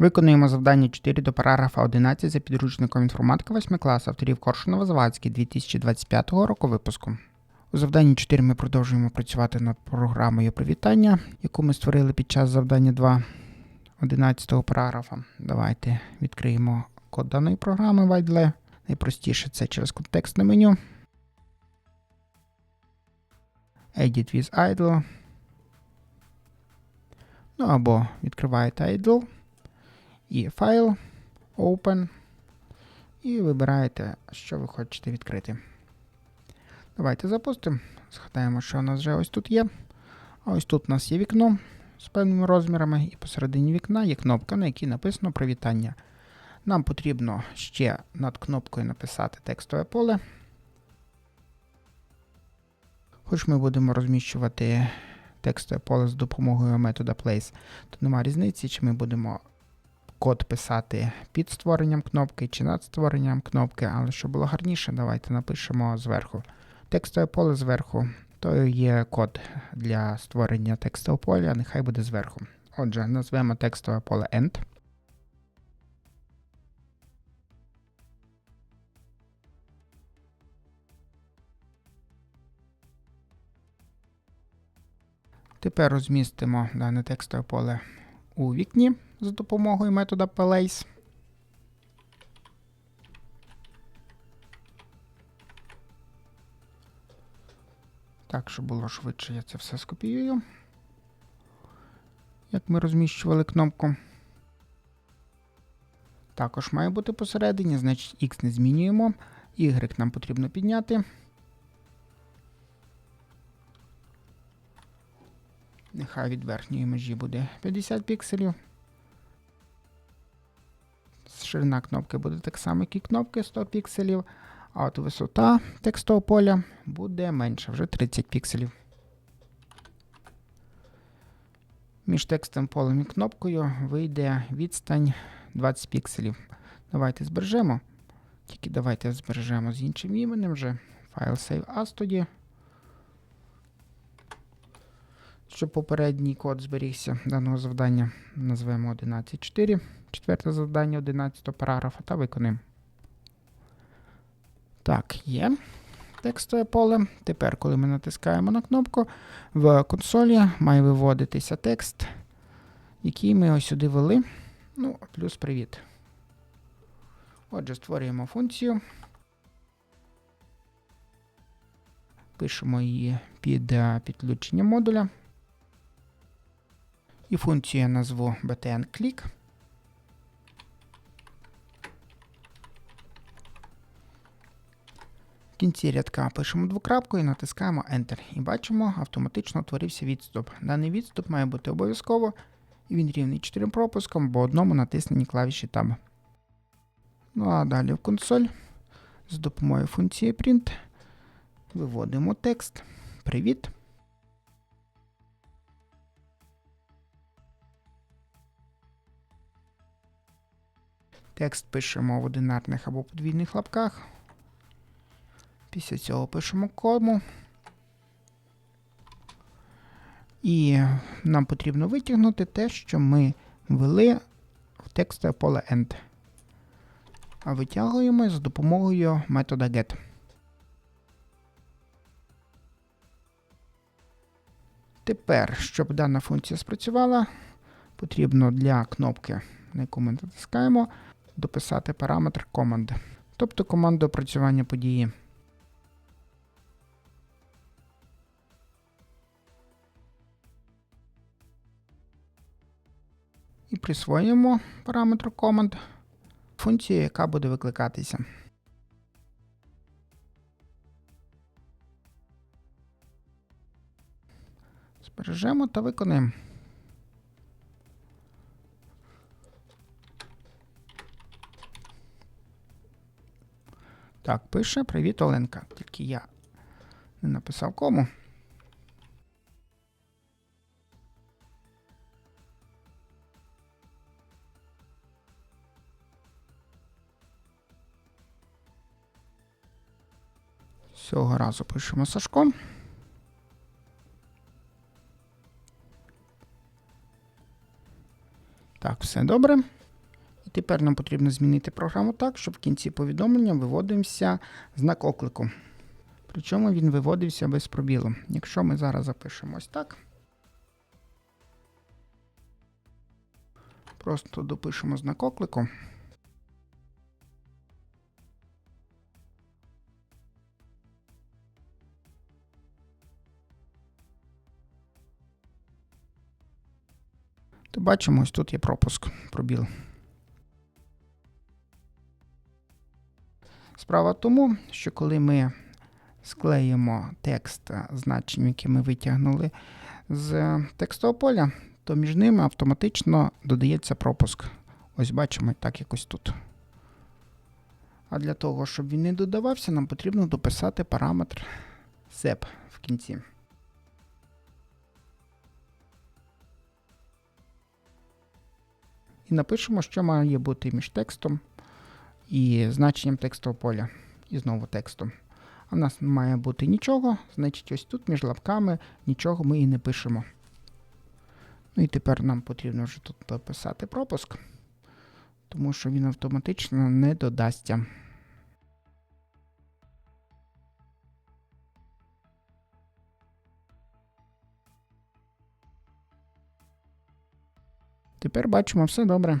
Виконуємо завдання 4 до параграфа 11 за підручником інформатика 8 клас авторів Коршунова Завадський 2025 року випуску. У завданні 4 ми продовжуємо працювати над програмою привітання, яку ми створили під час завдання 2 11 параграфа. Давайте відкриємо код даної програми Вайдле. Найпростіше це через контекстне меню. Edit with Idle. Ну або відкриваєте Idle і файл, Open, і вибираєте, що ви хочете відкрити. Давайте запустимо. Згадаємо, що у нас вже ось тут є. А ось тут у нас є вікно з певними розмірами, і посередині вікна є кнопка, на якій написано привітання. Нам потрібно ще над кнопкою написати текстове поле. Хоч ми будемо розміщувати текстове поле з допомогою метода place, то нема різниці, чи ми будемо код писати під створенням кнопки чи над створенням кнопки, але щоб було гарніше, давайте напишемо зверху. Текстове поле зверху, то є код для створення текстового поля, нехай буде зверху. Отже, назвемо текстове поле end. Тепер розмістимо дане текстове поле у вікні за допомогою метода place. Так, щоб було швидше, я це все скопіюю. Як ми розміщували кнопку. Також має бути посередині, значить X не змінюємо. Y нам потрібно підняти. Нехай від верхньої межі буде 50 пікселів. Ширина кнопки буде так само, як і кнопки 100 пікселів. А от висота текстового поля буде менша, вже 30 пікселів. Між текстовим полем і кнопкою вийде відстань 20 пікселів. Давайте збережемо. Тільки давайте збережемо з іншим іменем вже. Файл Save As тоді. Щоб попередній код зберігся даного завдання, назвемо 11.4, четверте завдання 11 параграфа та виконуємо. Так, є текстове поле. Тепер, коли ми натискаємо на кнопку, в консолі має виводитися текст, який ми ось сюди ввели. Ну, плюс привіт. Отже, створюємо функцію. Пишемо її під підключення модуля. І функцію я назву btn-click. В кінці рядка пишемо двокрапку і натискаємо Enter. І бачимо, автоматично утворився відступ. Даний відступ має бути обов'язково, і він рівний 4 пропускам, бо одному натиснені клавіші Tab. Ну а далі в консоль з допомогою функції print виводимо текст. Привіт. Текст пишемо в одинарних або подвійних лапках. Після цього пишемо кому. І нам потрібно витягнути те, що ми ввели в текстове поле end. А витягуємо за допомогою метода get. Тепер, щоб дана функція спрацювала, потрібно для кнопки, на яку ми натискаємо, дописати параметр команди, тобто команду опрацювання події. І присвоюємо параметр команд функцію, яка буде викликатися. Збережемо та виконаємо. Так, пише Привіт, Оленка. Тільки я не написав кому. Цього разу пишемо Сашко. Так, все добре. Тепер нам потрібно змінити програму так, щоб в кінці повідомлення виводився знак оклику. Причому він виводився без пробілу. Якщо ми зараз запишемо ось так. Просто допишемо знак оклику. То бачимо, ось тут є пропуск, пробіл. Справа тому, що коли ми склеїмо текст значень, які ми витягнули з текстового поля, то між ними автоматично додається пропуск. Ось бачимо так якось тут. А для того, щоб він не додавався, нам потрібно дописати параметр SEP в кінці. І напишемо, що має бути між текстом і значенням текстового поля. І знову текстом. А в нас не має бути нічого, значить, ось тут між лапками нічого ми і не пишемо. Ну і тепер нам потрібно вже тут дописати пропуск, тому що він автоматично не додасться. Тепер бачимо все добре.